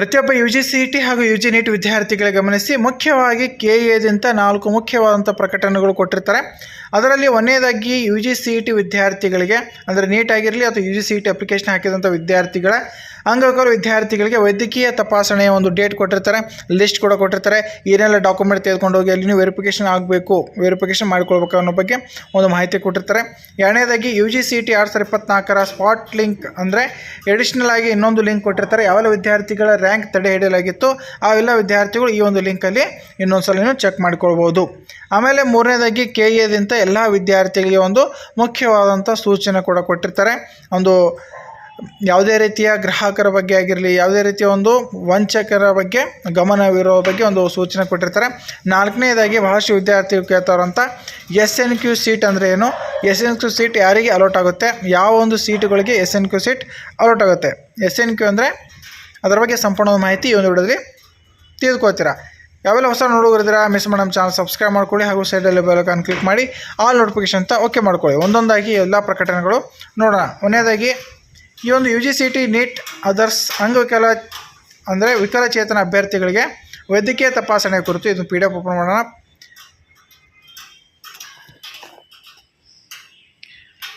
ಪ್ರತಿಯೊಬ್ಬ U G C E T ಹಾಗೂ U G NEET ವಿದ್ಯಾರ್ಥಿಗಳ ಗಮನಿಸಿ ಮುಖ್ಯವಾಗಿ ಕೆ ಎದಿಂದ ನಾಲ್ಕು ಮುಖ್ಯವಾದಂಥ ಪ್ರಕಟಣೆಗಳು ಕೊಟ್ಟಿರ್ತಾರೆ. ಅದರಲ್ಲಿ ಒಂದನೇದಾಗಿ U G C E T ವಿದ್ಯಾರ್ಥಿಗಳಿಗೆ, ಅಂದರೆ ನೀಟ್ ಆಗಿರಲಿ ಅಥವಾ U G C E T application ಹಾಕಿದಂಥ ವಿದ್ಯಾರ್ಥಿಗಳ ಅಂಗವಿಕಲ ವಿದ್ಯಾರ್ಥಿಗಳಿಗೆ ವೈದ್ಯಕೀಯ ತಪಾಸಣೆಯ ಒಂದು ಡೇಟ್ ಕೊಟ್ಟಿರ್ತಾರೆ, ಲಿಸ್ಟ್ ಕೂಡ ಕೊಟ್ಟಿರ್ತಾರೆ. ಏನೆಲ್ಲ ಡಾಕ್ಯುಮೆಂಟ್ ತೆಗೆದುಕೊಂಡು ಹೋಗಿ ಅಲ್ಲಿ ನೀವು ವೆರಿಫಿಕೇಷನ್ ಆಗಬೇಕು, ವೆರಿಫಿಕೇಷನ್ ಮಾಡ್ಕೊಳ್ಬೇಕು ಅನ್ನೋ ಬಗ್ಗೆ ಒಂದು ಮಾಹಿತಿ ಕೊಟ್ಟಿರ್ತಾರೆ. ಎರಡನೇದಾಗಿ ಯು ಜಿ ಸಿ ಟಿ ಎರಡು ಸಾವಿರದ ಇಪ್ಪತ್ನಾಲ್ಕರ ಸ್ಪಾಟ್ ಲಿಂಕ್ ಅಂದರೆ ಎಡಿಷ್ನಲ್ ಆಗಿ ಇನ್ನೊಂದು ಲಿಂಕ್ ಕೊಟ್ಟಿರ್ತಾರೆ. ಯಾವೆಲ್ಲ ವಿದ್ಯಾರ್ಥಿಗಳ ರ್ಯಾಂಕ್ ತಡೆ ಹಿಡಿಯಲಾಗಿತ್ತು ಆ ಎಲ್ಲ ವಿದ್ಯಾರ್ಥಿಗಳು ಈ ಒಂದು ಲಿಂಕಲ್ಲಿ ಇನ್ನೊಂದು ಸಲ ಚೆಕ್ ಮಾಡ್ಕೊಳ್ಬೋದು. ಆಮೇಲೆ ಮೂರನೇದಾಗಿ ಕೆ ಎದಿಂದ ಎಲ್ಲ ವಿದ್ಯಾರ್ಥಿಗಳಿಗೆ ಒಂದು ಮುಖ್ಯವಾದಂಥ ಸೂಚನೆ ಕೂಡ ಕೊಟ್ಟಿರ್ತಾರೆ. ಒಂದು ಯಾವುದೇ ರೀತಿಯ ಗ್ರಾಹಕರ ಬಗ್ಗೆ ಆಗಿರಲಿ, ಯಾವುದೇ ರೀತಿಯ ಒಂದು ವಂಚಕರ ಬಗ್ಗೆ, ಗಮನವಿರೋ ಬಗ್ಗೆ ಒಂದು ಸೂಚನೆ ಕೊಟ್ಟಿರ್ತಾರೆ. ನಾಲ್ಕನೇದಾಗಿ ಬಹಳಷ್ಟು ವಿದ್ಯಾರ್ಥಿಗಳು ಕೇಳ್ತಾರಂತ ಎಸ್ ಎನ್ ಕ್ಯೂ ಸೀಟ್ ಅಂದರೆ ಏನು? ಎಸ್ ಎನ್ ಕ್ಯೂ ಸೀಟ್ ಯಾರಿಗೆ ಅಲೋಟ್ ಆಗುತ್ತೆ? ಯಾವ ಒಂದು ಸೀಟುಗಳಿಗೆ S N Q seat allot ಆಗುತ್ತೆ? ಎಸ್ ಎನ್ ಕ್ಯೂ ಅಂದರೆ ಅದರ ಬಗ್ಗೆ ಸಂಪೂರ್ಣ ಮಾಹಿತಿ ಈ ಒಂದು ವಿಡಿಯೋದಲ್ಲಿ ತಿಳಿದುಕೊಳ್ತೀರಾ. ಯಾವೆಲ್ಲ ಹೊಸ ನೋಡುಗರಿದ್ದೀರಾ ಮಿಸ್ ಮಾಡಮ್ ಚಾನಲ್ ಸಬ್ಸ್ಕ್ರೈಬ್ ಮಾಡ್ಕೊಳ್ಳಿ ಹಾಗೂ ಸೈಡಲ್ಲಿ ಬೆಲಕನ್ನು ಕ್ಲಿಕ್ ಮಾಡಿ ಆಲ್ ನೋಟಿಫಿಕೇಶನ್ ಅಂತ ಓಕೆ ಮಾಡ್ಕೊಳ್ಳಿ. ಒಂದೊಂದಾಗಿ ಎಲ್ಲ ಪ್ರಕಟಣೆಗಳು ನೋಡೋಣ. ಒಂದನೇದಾಗಿ ಈ ಒಂದು U G C T NEET others ಅಂಗವಿಕಲ ಅಂದರೆ ವಿಕಲಚೇತನ ಅಭ್ಯರ್ಥಿಗಳಿಗೆ ವೈದ್ಯಕೀಯ ತಪಾಸಣೆ ಕುರಿತು ಇದು ಪಿ ಡಿ ಎಫ್ ಓಪನ್ ಮಾಡೋಣ.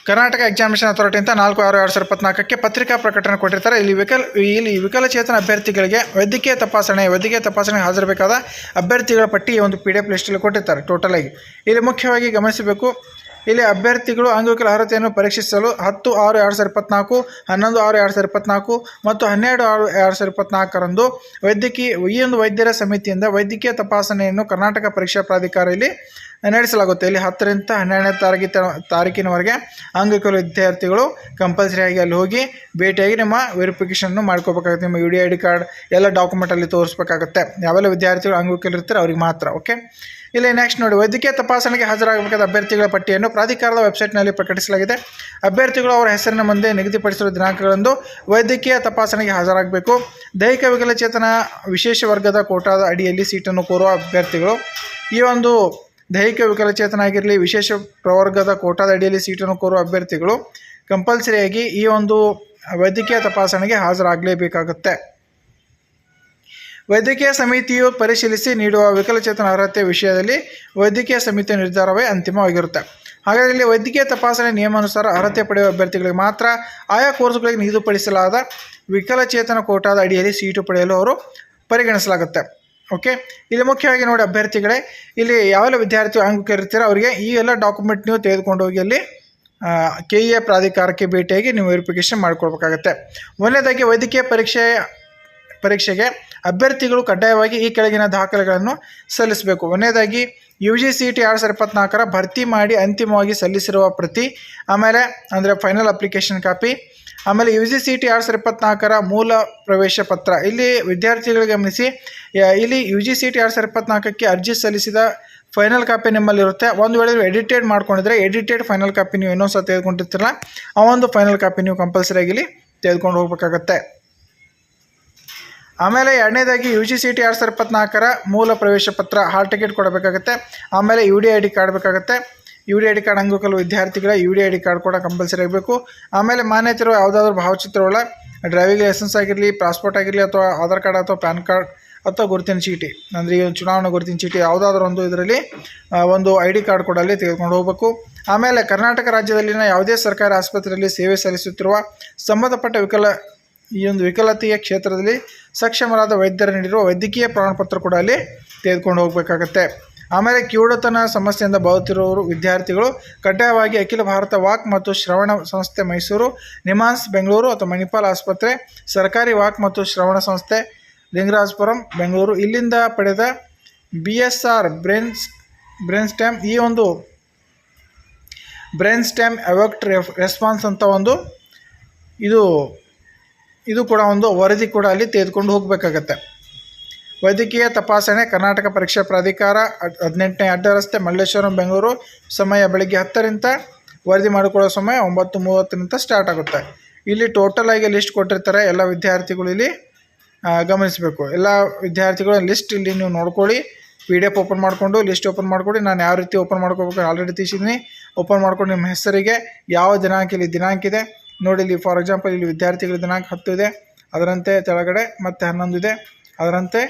ಕರ್ನಾಟಕ ಎಕ್ಸಾಮಿನೇಷನ್ ಅಥಾರಿಟಿ ಅಂತ ನಾಲ್ಕು ಆರು ಎರಡು ಸಾವಿರದ ಇಪ್ಪತ್ನಾಲ್ಕಕ್ಕೆ ಪತ್ರಿಕಾ ಪ್ರಕಟಣೆ ಕೊಟ್ಟಿರ್ತಾರೆ. ಇಲ್ಲಿ ವಿಕಲ್, ಇಲ್ಲಿ ವಿಕಲಚೇತನ ಅಭ್ಯರ್ಥಿಗಳಿಗೆ ವೈದ್ಯಕೀಯ ತಪಾಸಣೆ, ವೈದ್ಯಕೀಯ ತಪಾಸಣೆಗೆ ಹಾಜರಬೇಕಾದ ಅಭ್ಯರ್ಥಿಗಳ ಪಟ್ಟಿ ಒಂದು ಪಿ ಡಿ ಎಫ್ ಲಿಸ್ಟಲ್ಲಿ ಕೊಟ್ಟಿರ್ತಾರೆ ಟೋಟಲಾಗಿ ಇಲ್ಲಿ ಮುಖ್ಯವಾಗಿ ಗಮನಿಸಬೇಕು ಇಲ್ಲಿ ಅಭ್ಯರ್ಥಿಗಳು ಅಂಗವಿಕಲ ಅರ್ಹತೆಯನ್ನು ಪರೀಕ್ಷಿಸಲು ಹತ್ತು ಆರು ಎರಡು ಸಾವಿರದ ಇಪ್ಪತ್ನಾಲ್ಕು, ಹನ್ನೊಂದು ಆರು ಎರಡು ಸಾವಿರದ ಇಪ್ಪತ್ನಾಲ್ಕು ಮತ್ತು ಹನ್ನೆರಡು ಆರು ಎರಡು ಸಾವಿರದ ಇಪ್ಪತ್ನಾಲ್ಕರಂದು ವೈದ್ಯಕೀಯ ಈ ಒಂದು ವೈದ್ಯರ ಸಮಿತಿಯಿಂದ ವೈದ್ಯಕೀಯ ತಪಾಸಣೆಯನ್ನು ಕರ್ನಾಟಕ ಪರೀಕ್ಷಾ ಪ್ರಾಧಿಕಾರ ಇಲ್ಲಿ ನಡೆಸಲಾಗುತ್ತೆ. ಇಲ್ಲಿ ಹತ್ತರಿಂದ ಹನ್ನೆರಡನೇ ತಾರೀಕಿನ ತಾರೀಕಿನವರೆಗೆ ಅಂಗವಿಕಲ ವಿದ್ಯಾರ್ಥಿಗಳು ಕಂಪಲ್ಸರಿಯಾಗಿ ಅಲ್ಲಿ ಹೋಗಿ ಭೇಟಿಯಾಗಿ ನಿಮ್ಮ ವೆರಿಫಿಕೇಷನ್ನು ಮಾಡ್ಕೋಬೇಕಾಗುತ್ತೆ. ನಿಮ್ಮ U D I D card ಎಲ್ಲ ಡಾಕ್ಯುಮೆಂಟಲ್ಲಿ ತೋರಿಸ್ಬೇಕಾಗುತ್ತೆ. ಯಾವೆಲ್ಲ ವಿದ್ಯಾರ್ಥಿಗಳು ಅಂಗವಿಕಲ ಇರ್ತಾರೆ ಅವ್ರಿಗೆ ಮಾತ್ರ, ಓಕೆ? ಇಲ್ಲಿ ನೆಕ್ಸ್ಟ್ ನೋಡಿ, ವೈದ್ಯಕೀಯ ತಪಾಸಣೆಗೆ ಹಾಜರಾಗಬೇಕಾದ ಅಭ್ಯರ್ಥಿಗಳ ಪಟ್ಟಿಯನ್ನು ಪ್ರಾಧಿಕಾರದ ವೆಬ್ಸೈಟ್ನಲ್ಲಿ ಪ್ರಕಟಿಸಲಾಗಿದೆ. ಅಭ್ಯರ್ಥಿಗಳು ಅವರ ಹೆಸರಿನ ಮುಂದೆ ನಿಗದಿಪಡಿಸಿರುವ ದಿನಾಂಕಗಳಂದು ವೈದ್ಯಕೀಯ ತಪಾಸಣೆಗೆ ಹಾಜರಾಗಬೇಕು. ದೈಹಿಕ ವಿಕಲಚೇತನ ವಿಶೇಷ ವರ್ಗದ ಕೋಟಾದ ಅಡಿಯಲ್ಲಿ ಸೀಟನ್ನು ಕೋರುವ ಅಭ್ಯರ್ಥಿಗಳು, ಈ ಒಂದು ದೈಹಿಕ ವಿಕಲಚೇತನ ಆಗಿರಲಿ, ವಿಶೇಷ ಪ್ರವರ್ಗದ ಕೋಟಾದ ಅಡಿಯಲ್ಲಿ ಸೀಟನ್ನು ಕೋರುವ ಅಭ್ಯರ್ಥಿಗಳು, ಕಂಪಲ್ಸರಿಯಾಗಿ ಈ ಒಂದು ವೈದ್ಯಕೀಯ ತಪಾಸಣೆಗೆ ಹಾಜರಾಗಲೇಬೇಕಾಗುತ್ತೆ. ವೈದ್ಯಕೀಯ ಸಮಿತಿಯು ಪರಿಶೀಲಿಸಿ ನೀಡುವ ವಿಕಲಚೇತನ ಅರ್ಹತೆ ವಿಷಯದಲ್ಲಿ ವೈದ್ಯಕೀಯ ಸಮಿತಿಯ ನಿರ್ಧಾರವೇ ಅಂತಿಮವಾಗಿರುತ್ತೆ. ಹಾಗಾದರೆ ಇಲ್ಲಿ ವೈದ್ಯಕೀಯ ತಪಾಸಣೆ ನಿಯಮಾನುಸಾರ ಅರ್ಹತೆ ಪಡೆಯುವ ಅಭ್ಯರ್ಥಿಗಳಿಗೆ ಮಾತ್ರ ಆಯಾ ಕೋರ್ಸ್ಗಳಿಗೆ ನಿಗದಿಪಡಿಸಲಾದ ವಿಕಲಚೇತನ ಕೋಟಾದ ಅಡಿಯಲ್ಲಿ ಸೀಟು ಪಡೆಯಲು ಅವರು ಪರಿಗಣಿಸಲಾಗುತ್ತೆ. ಓಕೆ? ಇಲ್ಲಿ ಮುಖ್ಯವಾಗಿ ನೋಡಿ ಅಭ್ಯರ್ಥಿಗಳೇ, ಇಲ್ಲಿ ಯಾವೆಲ್ಲ ವಿದ್ಯಾರ್ಥಿ ಅಂಗವಿಕಲಿರ್ತೀರೋ ಅವರಿಗೆ ಈ ಎಲ್ಲ ಡಾಕ್ಯುಮೆಂಟ್ ನೀವು ತೆಗೆದುಕೊಂಡು ಹೋಗಿ ಅಲ್ಲಿ ಕೆ ಇ ಎ ಪ್ರಾಧಿಕಾರಕ್ಕೆ ಭೇಟಿಯಾಗಿ ನೀವು ವೆರಿಫಿಕೇಷನ್ ಮಾಡ್ಕೊಳ್ಬೇಕಾಗತ್ತೆ ಒಂದನೇದಾಗಿ ವೈದ್ಯಕೀಯ ಪರೀಕ್ಷೆ ಪರೀಕ್ಷೆಗೆ ಅಭ್ಯರ್ಥಿಗಳು ಕಡ್ಡಾಯವಾಗಿ ಈ ಕೆಳಗಿನ ದಾಖಲೆಗಳನ್ನು ಸಲ್ಲಿಸಬೇಕು. ಒಂದನೇದಾಗಿ ಯು ಜಿ ಸಿ ಟಿ ಎರಡು ಸಾವಿರದ ಇಪ್ಪತ್ನಾಲ್ಕರ ಭರ್ತಿ ಮಾಡಿ ಅಂತಿಮವಾಗಿ ಸಲ್ಲಿಸಿರುವ ಪ್ರತಿ, ಆಮೇಲೆ ಅಂದರೆ ಫೈನಲ್ ಅಪ್ಲಿಕೇಶನ್ ಕಾಪಿ ಆಮೇಲೆ ಯು ಜಿ ಸಿ ಟಿ ಎರಡು ಸಾವಿರದ ಇಪ್ಪತ್ನಾಲ್ಕರ ಮೂಲ ಪ್ರವೇಶ ಪತ್ರ. ಇಲ್ಲಿ ವಿದ್ಯಾರ್ಥಿಗಳು ಗಮನಿಸಿ ಇಲ್ಲಿ ಯು ಜಿ ಸಿ ಟಿ ಎರಡು ಸಾವಿರದ ಇಪ್ಪತ್ನಾಲ್ಕಕ್ಕೆ ಅರ್ಜಿ ಸಲ್ಲಿಸಿದ ಫೈನಲ್ ಕಾಪಿ ನಿಮ್ಮಲ್ಲಿರುತ್ತೆ. ಒಂದು ವೇಳೆ ನೀವು ಎಡಿಟೆಡ್ ಮಾಡ್ಕೊಂಡಿದ್ರೆ ಎಡಿಟೆಡ್ ಫೈನಲ್ ಕಾಪಿ ನೀವು ಇನ್ನೊಂದು ಸಹ ತೆಗೆದುಕೊಂಡಿರ್ತೀರಲ್ಲ, ಆ ಒಂದು ಫೈನಲ್ ಕಾಪಿ ನೀವು ಕಂಪಲ್ಸರಿಯಾಗಿ ಇಲ್ಲಿ ತೆಗೆದುಕೊಂಡು ಹೋಗ್ಬೇಕಾಗತ್ತೆ. ಆಮೇಲೆ ಎರಡನೇದಾಗಿ ಯು ಜಿ ಸಿ ಟಿ ಎರಡು ಸಾವಿರದ ಇಪ್ಪತ್ನಾಲ್ಕರ ಮೂಲ ಪ್ರವೇಶ ಪತ್ರ, ಹಾಲ್ ಟಿಕೆಟ್ ಕೊಡಬೇಕಾಗುತ್ತೆ. ಆಮೇಲೆ U D I D card ಬೇಕಾಗುತ್ತೆ. U D I D card ಅಂಗವಿಕಲ ವಿದ್ಯಾರ್ಥಿಗಳ U D I D card ಕೂಡ ಕಂಪಲ್ಸರಿ ಆಗಬೇಕು. ಆಮೇಲೆ ಮಾನ್ಯತೆ ಯಾವುದಾದ್ರು ಭಾವಚಿತ್ರಗಳ ಡ್ರೈವಿಂಗ್ ಲೈಸೆನ್ಸ್ ಆಗಿರಲಿ ಪಾಸ್ಪೋರ್ಟ್ ಆಗಿರಲಿ, ಅಥವಾ ಆಧಾರ್ ಕಾರ್ಡ್ ಅಥವಾ ಪ್ಯಾನ್ ಕಾರ್ಡ್, ಅಥವಾ ಗುರುತಿನ ಚೀಟಿ. ಅಂದರೆ ಈ ಚುನಾವಣಾ ಗುರುತಿನ ಚೀಟಿ ಯಾವುದಾದ್ರೂ ಒಂದು ಇದರಲ್ಲಿ ಒಂದು ಐ ಡಿ ಕಾರ್ಡ್ ಕೂಡ ಅಲ್ಲಿ ತೆಗೆದುಕೊಂಡು ಹೋಗಬೇಕು. ಆಮೇಲೆ ಕರ್ನಾಟಕ ರಾಜ್ಯದಲ್ಲಿನ ಯಾವುದೇ ಸರ್ಕಾರಿ ಆಸ್ಪತ್ರೆಯಲ್ಲಿ ಸೇವೆ ಸಲ್ಲಿಸುತ್ತಿರುವ ಸಂಬಂಧಪಟ್ಟ ವಿಕಲ, ಈ ಒಂದು ವಿಕಲತೆಯ ಕ್ಷೇತ್ರದಲ್ಲಿ ಸಕ್ಷಮರಾದ ವೈದ್ಯರು ನೀಡಿರುವ ವೈದ್ಯಕೀಯ ಪ್ರಮಾಣಪತ್ರ ಕೂಡ ಅಲ್ಲಿ ತೆಗೆದುಕೊಂಡು ಹೋಗಬೇಕಾಗತ್ತೆ. ಆಮೇಲೆ ಕಿವುಡತನ ಸಮಸ್ಯೆಯಿಂದ ಬರುತ್ತಿರುವವರು ವಿದ್ಯಾರ್ಥಿಗಳು ಕಡ್ಡಾಯವಾಗಿ ಅಖಿಲ ಭಾರತ ವಾಕ್ ಮತ್ತು ಶ್ರವಣ ಸಂಸ್ಥೆ ಮೈಸೂರು, ನಿಮಾನ್ಸ್, ಬೆಂಗಳೂರು ಅಥವಾ ಮಣಿಪಾಲ್ ಆಸ್ಪತ್ರೆ, ಸರ್ಕಾರಿ ವಾಕ್ ಮತ್ತು ಶ್ರವಣ ಸಂಸ್ಥೆ, ಲಿಂಗರಾಜಪುರಂ, ಬೆಂಗಳೂರು. ಇಲ್ಲಿಂದ ಪಡೆದ B S R brains brain stem ಈ ಒಂದು ಬ್ರೇನ್ ಸ್ಟ್ಯಾಮ್ ರೆಫ್ ರೆಸ್ಪಾನ್ಸ್ ಅಂತ ಒಂದು ಇದು ಇದು ಕೂಡ ಒಂದು ವರದಿ ಕೂಡ ಅಲ್ಲಿ ತೆಗೆದುಕೊಂಡು ಹೋಗಬೇಕಾಗತ್ತೆ. ವೈದ್ಯಕೀಯ ತಪಾಸಣೆ, ಕರ್ನಾಟಕ ಪರೀಕ್ಷಾ ಪ್ರಾಧಿಕಾರ ಹದ್- ಹದಿನೆಂಟನೇ ಅಡ್ಡ ರಸ್ತೆ, ಮಲ್ಲೇಶ್ವರಂ, ಬೆಂಗಳೂರು, ಸಮಯ ಬೆಳಗ್ಗೆ ಹತ್ತರಿಂದ ವರದಿ ಮಾಡಿಕೊಳ್ಳೋ ಸಮಯ ಒಂಬತ್ತು ಮೂವತ್ತರಿಂದ ಸ್ಟಾರ್ಟ್ ಆಗುತ್ತೆ. ಇಲ್ಲಿ ಟೋಟಲ್ ಆಗಿ ಲಿಸ್ಟ್ ಕೊಟ್ಟಿರ್ತಾರೆ ಎಲ್ಲ ವಿದ್ಯಾರ್ಥಿಗಳು ಇಲ್ಲಿ ಗಮನಿಸಬೇಕು. ಎಲ್ಲ ವಿದ್ಯಾರ್ಥಿಗಳ ಲಿಸ್ಟ್ ಇಲ್ಲಿ ನೀವು ನೋಡ್ಕೊಳ್ಳಿ. ಪಿ ಡಿ ಎಫ್ ಓಪನ್ ಮಾಡಿಕೊಂಡು ಲಿಸ್ಟ್ ಓಪನ್ ಮಾಡ್ಕೊಳ್ಳಿ. ನಾನು ಯಾವ ರೀತಿ ಓಪನ್ ಮಾಡ್ಕೋಬೇಕು ಆಲ್ರೆಡಿ ತಿಳಿಸಿದ್ದೀನಿ. ಓಪನ್ ಮಾಡ್ಕೊಂಡು ನಿಮ್ಮ ಹೆಸರಿಗೆ, ಯಾವ ದಿನಾಂಕ ಇಲ್ಲಿ ದಿನಾಂಕ ಇದೆ ನೋಡಿ ಇಲ್ಲಿ ಫಾರ್ ಎಕ್ಸಾಂಪಲ್ ಇಲ್ಲಿ ವಿದ್ಯಾರ್ಥಿಗಳ ದಿನಾಂಕ ಹತ್ತು ಇದೆ, ಅದರಂತೆ ಕೆಳಗಡೆ ಮತ್ತೆ ಹನ್ನೊಂದು ಇದೆ, ಅದರಂತೆ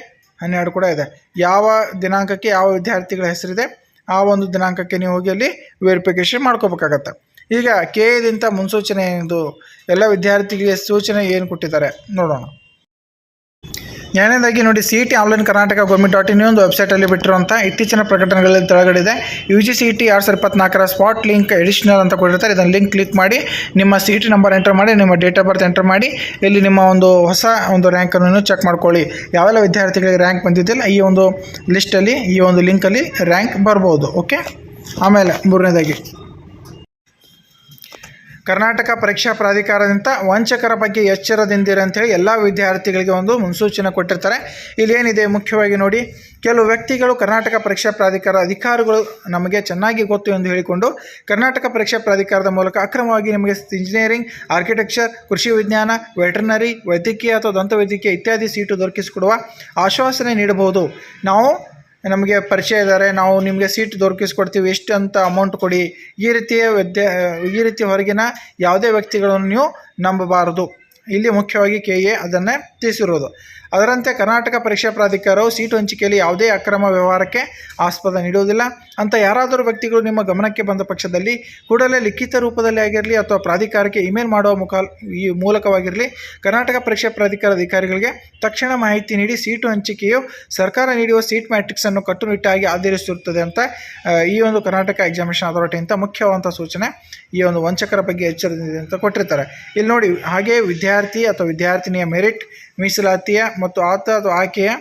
ಹನ್ನೆರಡು ಕೂಡ ಇದೆ. ಯಾವ ದಿನಾಂಕಕ್ಕೆ ಯಾವ ವಿದ್ಯಾರ್ಥಿಗಳ ಹೆಸರಿದೆ, ಆ ಒಂದು ದಿನಾಂಕಕ್ಕೆ ನೀವು ಹೋಗಿ ಅಲ್ಲಿ ವೆರಿಫಿಕೇಶನ್ ಮಾಡ್ಕೋಬೇಕಾಗತ್ತೆ. ಈಗ ಕೆ ಎದಿಂದ ಮುನ್ಸೂಚನೆ ಎಂದು ಎಲ್ಲ ವಿದ್ಯಾರ್ಥಿಗಳಿಗೆ ಸೂಚನೆ ಏನು ಕೊಟ್ಟಿದ್ದಾರೆ, ನೋಡೋಣ. ಎರಡನೇದಾಗಿ ನೋಡಿ C T online Karnataka government dot in ಒಂದು ವೆಬ್ಸೈಟಲ್ಲಿ ಬಿಟ್ಟಿರುವಂಥ ಇತ್ತೀಚಿನ ಪ್ರಕಟಣೆಗಳಲ್ಲಿ ತೆಳಗಡೆ ಯು ಜಿ ಸಿ ಟಿ ಎರಡು ಇಪ್ಪತ್ನಾಲ್ಕರ ಸ್ಪಾಟ್ ಲಿಂಕ್ ಎಡಿಷನಲ್ ಅಂತ ಕೊಟ್ಟಿರ್ತಾರೆ. ಇದನ್ನು ಲಿಂಕ್ ಕ್ಲಿಕ್ ಮಾಡಿ, ನಿಮ್ಮ ಸಿ ಟಿ ನಂಬರ್ ಎಂಟರ್ ಮಾಡಿ, ನಿಮ್ಮ ಡೇಟ್ ಆಫ್ ಬರ್ತ್ ಎಂಟರ್ ಮಾಡಿ, ಇಲ್ಲಿ ನಿಮ್ಮ ಒಂದು ಹೊಸ ಒಂದು ರ್ಯಾಂಕನ್ನು ಚೆಕ್ ಮಾಡ್ಕೊಳ್ಳಿ. ಯಾವೆಲ್ಲ ವಿದ್ಯಾರ್ಥಿಗಳಿಗೆ ರ್ಯಾಂಕ್ ಬಂದಿದ್ದಿಲ್ಲ ಈ ಒಂದು ಲಿಸ್ಟಲ್ಲಿ ಈ ಒಂದು ಲಿಂಕಲ್ಲಿ ರ್ಯಾಂಕ್ ಬರ್ಬೋದು ಓಕೆ ಆಮೇಲೆ ಮೂರನೇದಾಗಿ. ಕರ್ನಾಟಕ ಪರೀಕ್ಷಾ ಪ್ರಾಧಿಕಾರದಿಂದ ವಂಚಕರ ಬಗ್ಗೆ ಎಚ್ಚರದಿಂದಿರಿ ಅಂತೇಳಿ ಎಲ್ಲ ವಿದ್ಯಾರ್ಥಿಗಳಿಗೆ ಒಂದು ಮುನ್ಸೂಚನೆ ಕೊಟ್ಟಿರ್ತಾರೆ. ಇಲ್ಲಿ ಏನಿದೆ ಮುಖ್ಯವಾಗಿ ನೋಡಿ, ಕೆಲವು ವ್ಯಕ್ತಿಗಳು ಕರ್ನಾಟಕ ಪರೀಕ್ಷಾ ಪ್ರಾಧಿಕಾರ ಅಧಿಕಾರಿಗಳು ನಮಗೆ ಚೆನ್ನಾಗಿ ಗೊತ್ತು ಎಂದು ಹೇಳಿಕೊಂಡು, ಕರ್ನಾಟಕ ಪರೀಕ್ಷಾ ಪ್ರಾಧಿಕಾರದ ಮೂಲಕ ಅಕ್ರಮವಾಗಿ ನಿಮಗೆ ಇಂಜಿನಿಯರಿಂಗ್ ಆರ್ಕಿಟೆಕ್ಚರ್ ಕೃಷಿ ವಿಜ್ಞಾನ ವೆಟರ್ನರಿ ವೈದ್ಯಕೀಯ ಅಥವಾ ದಂತ ವೈದ್ಯಕೀಯ ಇತ್ಯಾದಿ ಸೀಟು ದೊರಕಿಸಿಕೊಡುವ ಆಶ್ವಾಸನೆ ನೀಡಬಹುದು. ನಾವು ನಮಗೆ ಪರಿಚಯ ಇದ್ದಾರೆ ನಾವು ನಿಮಗೆ ಸೀಟ್ ದೊರಕಿಸ್ಕೊಡ್ತೀವಿ ಎಷ್ಟು ಅಂತ ಅಮೌಂಟ್ ಕೊಡಿ. ಈ ರೀತಿಯ ವ್ಯದ್ಯ ಈ ರೀತಿ ಹೊರಗಿನ ಯಾವುದೇ ವ್ಯಕ್ತಿಗಳನ್ನು ನೀವು ನಂಬಬಾರದು. ಇಲ್ಲಿ ಮುಖ್ಯವಾಗಿ ಕೆ ಎ ಅದನ್ನೇ ತಿಳಿಸಿರುವುದು ಅದರಂತೆ ಕರ್ನಾಟಕ ಪರೀಕ್ಷಾ ಪ್ರಾಧಿಕಾರವು ಸೀಟು ಹಂಚಿಕೆಯಲ್ಲಿ ಯಾವುದೇ ಅಕ್ರಮ ವ್ಯವಹಾರಕ್ಕೆ ಆಸ್ಪದ ನೀಡುವುದಿಲ್ಲ. ಅಂತ ಯಾರಾದರೂ ವ್ಯಕ್ತಿಗಳು ನಿಮ್ಮ ಗಮನಕ್ಕೆ ಬಂದ ಪಕ್ಷದಲ್ಲಿ ಕೂಡಲೇ ಲಿಖಿತ ರೂಪದಲ್ಲಿ ಆಗಿರಲಿ ಅಥವಾ ಪ್ರಾಧಿಕಾರಕ್ಕೆ ಇಮೇಲ್ ಮಾಡುವ ಮುಖ ಈ ಮೂಲಕವಾಗಿರಲಿ, ಕರ್ನಾಟಕ ಪರೀಕ್ಷಾ ಪ್ರಾಧಿಕಾರ ಅಧಿಕಾರಿಗಳಿಗೆ ತಕ್ಷಣ ಮಾಹಿತಿ ನೀಡಿ ಸೀಟು ಹಂಚಿಕೆಯು ಸರ್ಕಾರ ನೀಡುವ ಸೀಟ್ ಮ್ಯಾಟ್ರಿಕ್ಸನ್ನು ಕಟ್ಟುನಿಟ್ಟಾಗಿ ಆಧರಿಸಿರುತ್ತದೆ ಅಂತ ಈ ಒಂದು ಕರ್ನಾಟಕ ಎಕ್ಸಾಮಿನೇಷನ್ ಅಥಾರಿಟಿ ಅಂತ ಮುಖ್ಯವಾದಂಥ ಸೂಚನೆ ಈ ಒಂದು ವಂಚಕರ ಬಗ್ಗೆ ಎಚ್ಚರದಿಂದ ಅಂತ ಕೊಟ್ಟಿರ್ತಾರೆ. ಇಲ್ಲಿ ನೋಡಿ ಹಾಗೆ ವಿದ್ಯಾರ್ಥಿ ಅಥವಾ ವಿದ್ಯಾರ್ಥಿನಿಯ ಮೆರಿಟ್ ಮೀಸಲಾತಿಯ ಮತ್ತು ಆತ ಅಥವಾ ಆಕೆಯ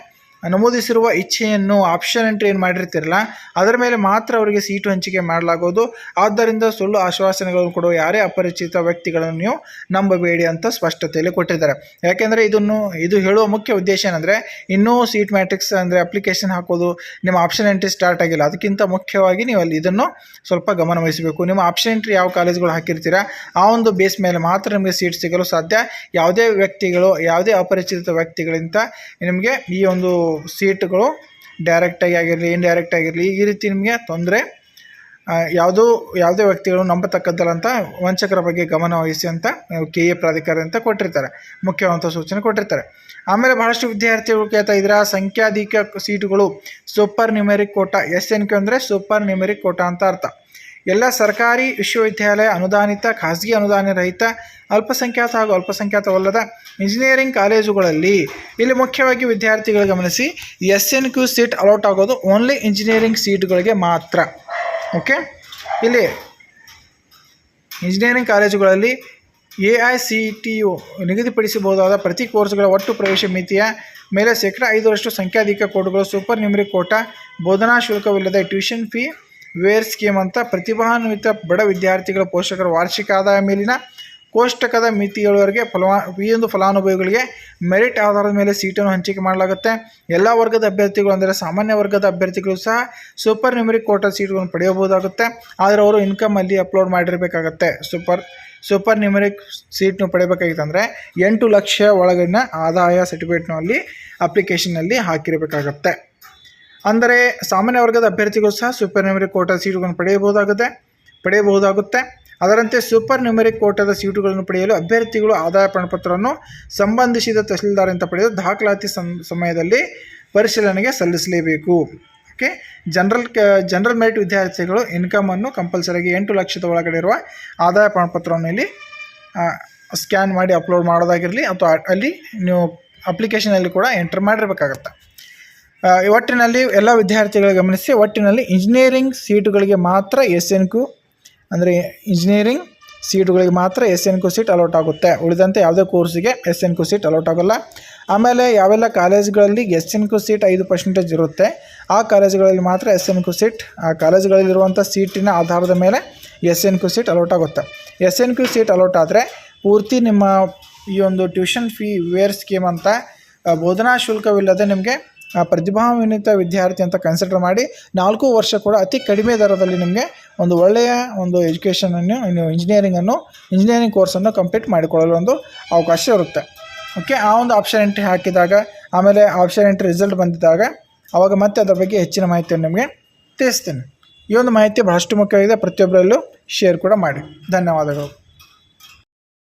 ನಮೂದಿಸಿರುವ ಇಚ್ಛೆಯನ್ನು ಆಪ್ಷನ್ ಎಂಟ್ರಿ ಏನು ಮಾಡಿರ್ತಿರಲ್ಲ, ಅದರ ಮೇಲೆ ಮಾತ್ರ ಅವರಿಗೆ ಸೀಟು ಹಂಚಿಕೆ ಮಾಡಲಾಗೋದು. ಆದ್ದರಿಂದ ಸುಳ್ಳು ಆಶ್ವಾಸನೆಗಳನ್ನು ಕೊಡುವ ಯಾರೇ ಅಪರಿಚಿತ ವ್ಯಕ್ತಿಗಳನ್ನು ನೀವು ನಂಬಬೇಡಿ ಅಂತ ಸ್ಪಷ್ಟತೆಯಲ್ಲಿ ಕೊಟ್ಟಿದ್ದಾರೆ. ಯಾಕೆಂದರೆ ಇದನ್ನು, ಇದು ಹೇಳುವ ಮುಖ್ಯ ಉದ್ದೇಶ ಏನಂದರೆ, ಇನ್ನೂ ಸೀಟ್ ಮ್ಯಾಟ್ರಿಕ್ಸ್ ಅಂದರೆ ಅಪ್ಲಿಕೇಶನ್ ಹಾಕೋದು ನಿಮ್ಮ ಆಪ್ಷನ್ ಎಂಟ್ರಿ ಸ್ಟಾರ್ಟ್ ಆಗಿಲ್ಲ. ಅದಕ್ಕಿಂತ ಮುಖ್ಯವಾಗಿ ನೀವು ಅಲ್ಲಿ ಇದನ್ನು ಸ್ವಲ್ಪ ಗಮನವಹಿಸಬೇಕು ನಿಮ್ಮ ಆಪ್ಷನ್ ಎಂಟ್ರಿ ಯಾವ ಕಾಲೇಜ್ಗಳು ಹಾಕಿರ್ತೀರಾ, ಆ ಒಂದು ಬೇಸ್ ಮೇಲೆ ಮಾತ್ರ ನಿಮಗೆ ಸೀಟ್ ಸಿಗಲು ಸಾಧ್ಯ. ಯಾವುದೇ ವ್ಯಕ್ತಿಗಳು, ಯಾವುದೇ ಅಪರಿಚಿತ ವ್ಯಕ್ತಿಗಳಿಂದ ನಿಮಗೆ ಈ ಒಂದು ಸೀಟ್ಗಳು ಡೈರೆಕ್ಟಾಗಿ ಆಗಿರಲಿ ಇಂಡೈರೆಕ್ಟ್ ಆಗಿರಲಿ, ಈ ರೀತಿ ನಿಮಗೆ ತೊಂದರೆ ಯಾವುದೋ, ಯಾವುದೇ ವ್ಯಕ್ತಿಗಳು ನಂಬತಕ್ಕದ್ದಲ್ಲ ಅಂತ ವಂಚಕರ ಬಗ್ಗೆ ಗಮನ ವಹಿಸಿ ಅಂತ ಕೆ ಎ ಪ್ರಾಧಿಕಾರ ಅಂತ ಕೊಟ್ಟಿರ್ತಾರೆ ಮುಖ್ಯವಾದಂಥ ಸೂಚನೆ ಕೊಟ್ಟಿರ್ತಾರೆ. ಆಮೇಲೆ ಬಹಳಷ್ಟು ವಿದ್ಯಾರ್ಥಿಗಳು ಕೇಳ್ತಾ ಇದ್ರೆ ಸಂಖ್ಯಾಧಿಕ ಸೀಟುಗಳು super numeric quota S N K ಅಂದರೆ ಸೂಪರ್ ನ್ಯೂಮೆರಿಕ್ ಕೋಟಾ ಅಂತ ಅರ್ಥ. ಎಲ್ಲ ಸರ್ಕಾರಿ ವಿಶ್ವವಿದ್ಯಾಲಯ ಅನುದಾನಿತ, ಖಾಸಗಿ ಅನುದಾನ ರಹಿತ, ಅಲ್ಪಸಂಖ್ಯಾತ ಹಾಗೂ ಅಲ್ಪಸಂಖ್ಯಾತವಲ್ಲದ ಇಂಜಿನಿಯರಿಂಗ್ ಕಾಲೇಜುಗಳಲ್ಲಿ. ಇಲ್ಲಿ ಮುಖ್ಯವಾಗಿ ವಿದ್ಯಾರ್ಥಿಗಳು ಗಮನಿಸಿ S N Q seat allot ಆಗೋದು ಓನ್ಲಿ ಇಂಜಿನಿಯರಿಂಗ್ ಸೀಟ್ಗಳಿಗೆ ಮಾತ್ರ. ಓಕೆ? ಇಲ್ಲಿ ಇಂಜಿನಿಯರಿಂಗ್ ಕಾಲೇಜುಗಳಲ್ಲಿ A I C T E ನಿಗದಿಪಡಿಸಬಹುದಾದ ಪ್ರತಿ ಕೋರ್ಸ್ಗಳ ಒಟ್ಟು ಪ್ರವೇಶ ಮಿತಿಯ ಮೇಲೆ ಶೇಕಡ ಐದರಷ್ಟು ಸಂಖ್ಯಾಧಿಕ ಕೋಡ್ಗಳು ಸೂಪರ್ ನ್ಯೂಮರಿಕ್ ಕೋಟಾ, ಬೋಧನಾ ಶುಲ್ಕವಿಲ್ಲದೆ ಟ್ಯೂಷನ್ ಫೀ ವೇರ್ ಸ್ಕೀಮ್ ಅಂತ ಪ್ರತಿಭಾನ್ವಿತ ಬಡ ವಿದ್ಯಾರ್ಥಿಗಳ ಪೋಷಕರ ವಾರ್ಷಿಕ ಆದಾಯ ಮೇಲಿನ ಕೋಷ್ಟಕದ ಮಿತಿಗಳವರೆಗೆ ಫಲವಾ ಒಂದು ಫಲಾನುಭವಿಗಳಿಗೆ ಮೆರಿಟ್ ಆಧಾರದ ಮೇಲೆ ಸೀಟನ್ನು ಹಂಚಿಕೆ ಮಾಡಲಾಗುತ್ತೆ. ಎಲ್ಲ ವರ್ಗದ ಅಭ್ಯರ್ಥಿಗಳು ಅಂದರೆ ಸಾಮಾನ್ಯ ವರ್ಗದ ಅಭ್ಯರ್ಥಿಗಳು ಸಹ ಸೂಪರ್ ನ್ಯೂಮರಿಕ್ ಕೋಟಾ ಸೀಟ್ಗಳನ್ನು ಪಡೆಯಬಹುದಾಗುತ್ತೆ. ಆದರೆ ಅವರು ಇನ್ಕಮ್ ಅಲ್ಲಿ ಅಪ್ಲೋಡ್ ಮಾಡಿರಬೇಕಾಗತ್ತೆ. ಸೂಪರ್ ಸೂಪರ್ ನ್ಯೂಮರಿಕ್ ಸೀಟ್ನು ಪಡೆಯಬೇಕಾಗಿತ್ತಂದರೆ ಎಂಟು ಲಕ್ಷ ಒಳಗಿನ ಆದಾಯ ಸರ್ಟಿಫಿಕೇಟ್ನಲ್ಲಿ, ಅಪ್ಲಿಕೇಶನ್ನಲ್ಲಿ ಹಾಕಿರಬೇಕಾಗತ್ತೆ. ಅಂದರೆ ಸಾಮಾನ್ಯ ವರ್ಗದ ಅಭ್ಯರ್ಥಿಗಳು ಸಹ ಸೂಪರ್ ನ್ಯೂಮರಿಕ್ ಕೋಟಾ ಸೀಟುಗಳನ್ನು ಪಡೆಯಬಹುದಾಗುತ್ತೆ ಪಡೆಯಬಹುದಾಗುತ್ತೆ. ಅದರಂತೆ ಸೂಪರ್ ನ್ಯೂಮರಿಕ್ ಕೋಟಾದ ಸೀಟುಗಳನ್ನು ಪಡೆಯಲು ಅಭ್ಯರ್ಥಿಗಳು ಆದಾಯ ಪ್ರಮಾಣಪತ್ರವನ್ನು ಸಂಬಂಧಿಸಿದ ತಹಸೀಲ್ದಾರಿಂದ ಪಡೆದು ದಾಖಲಾತಿ ಸಮಯದಲ್ಲಿ ಪರಿಶೀಲನೆಗೆ ಸಲ್ಲಿಸಲೇಬೇಕು. ಓಕೆ? ಜನರಲ್ ಕ, ಜನರಲ್ ಮೆರಿಟ್ ವಿದ್ಯಾರ್ಥಿಗಳು ಇನ್ಕಮನ್ನು ಕಂಪಲ್ಸರಿಯಾಗಿ ಎಂಟು ಲಕ್ಷದ ಒಳಗಡೆ ಇರುವ ಆದಾಯ ಪ್ರಮಾಣಪತ್ರವನ್ನು ಇಲ್ಲಿ ಸ್ಕ್ಯಾನ್ ಮಾಡಿ ಅಪ್ಲೋಡ್ ಮಾಡೋದಾಗಿರಲಿ ಅಥವಾ ಅಲ್ಲಿ ನೀವು ಅಪ್ಲಿಕೇಶನಲ್ಲಿ ಕೂಡ ಎಂಟರ್ ಮಾಡಿರಬೇಕಾಗತ್ತೆ. ಒಟ್ಟಿನಲ್ಲಿ ಎಲ್ಲ ವಿದ್ಯಾರ್ಥಿಗಳು ಗಮನಿಸಿ, ಒಟ್ಟಿನಲ್ಲಿ ಇಂಜಿನಿಯರಿಂಗ್ ಸೀಟುಗಳಿಗೆ ಮಾತ್ರ ಎಸ್ ಎನ್ ಕ್ಯೂ ಅಂದರೆ ಇಂಜಿನಿಯರಿಂಗ್ ಸೀಟುಗಳಿಗೆ ಮಾತ್ರ S N Q seat allot ಆಗುತ್ತೆ. ಉಳಿದಂತೆ ಯಾವುದೇ ಕೋರ್ಸಿಗೆ S N Q seat allot ಆಗೋಲ್ಲ. ಆಮೇಲೆ ಯಾವೆಲ್ಲ ಕಾಲೇಜುಗಳಲ್ಲಿ ಎಸ್ ಎನ್ ಕು ಸೀಟ್ ಐದು ಪರ್ಸೆಂಟೇಜ್ ಇರುತ್ತೆ, ಆ ಕಾಲೇಜುಗಳಲ್ಲಿ ಮಾತ್ರ ಎಸ್ ಎನ್ ಕು ಸೀಟ್ ಆ ಕಾಲೇಜುಗಳಲ್ಲಿರುವಂಥ ಸೀಟಿನ ಆಧಾರದ ಮೇಲೆ S N Q seat allot ಆಗುತ್ತೆ. S N Q seat allot ಆದರೆ ಪೂರ್ತಿ ನಿಮ್ಮ ಈ ಒಂದು ಟ್ಯೂಷನ್ ಫೀ ವೇರ್ ಸ್ಕೀಮ್ ಅಂತ ಬೋಧನಾ ಶುಲ್ಕವಿಲ್ಲದೆ ನಿಮಗೆ ಪ್ರತಿಭಾನ್ವಿತ ವಿದ್ಯಾರ್ಥಿ ಅಂತ ಕನ್ಸಿಡರ್ ಮಾಡಿ ನಾಲ್ಕು ವರ್ಷ ಕೂಡ ಅತಿ ಕಡಿಮೆ ದರದಲ್ಲಿ ನಿಮಗೆ ಒಂದು ಒಳ್ಳೆಯ ಒಂದು ಎಜುಕೇಷನನ್ನು ನೀವು ಇಂಜಿನಿಯರಿಂಗನ್ನು ಇಂಜಿನಿಯರಿಂಗ್ ಕೋರ್ಸನ್ನು ಕಂಪ್ಲೀಟ್ ಮಾಡಿಕೊಳ್ಳಲು ಒಂದು ಅವಕಾಶ ಇರುತ್ತೆ. ಓಕೆ ಆ ಒಂದು ಆಪ್ಷನ್ ಎಂಟ್ರಿ ಹಾಕಿದಾಗ, ಆಮೇಲೆ ಆಪ್ಷನ್ ಎಂಟ್ರಿ ರಿಸಲ್ಟ್ ಬಂದಿದ್ದಾಗ ಆವಾಗ ಮತ್ತೆ ಅದರ ಬಗ್ಗೆ ಹೆಚ್ಚಿನ ಮಾಹಿತಿಯನ್ನು ನಿಮಗೆ ತಿಳಿಸ್ತೇನೆ. ಈ ಒಂದು ಮಾಹಿತಿ ಬಹಳಷ್ಟು ಮುಖ್ಯವಾಗಿದೆ. ಪ್ರತಿಯೊಬ್ಬರಲ್ಲೂ ಶೇರ್ ಕೂಡ ಮಾಡಿ. ಧನ್ಯವಾದಗಳು.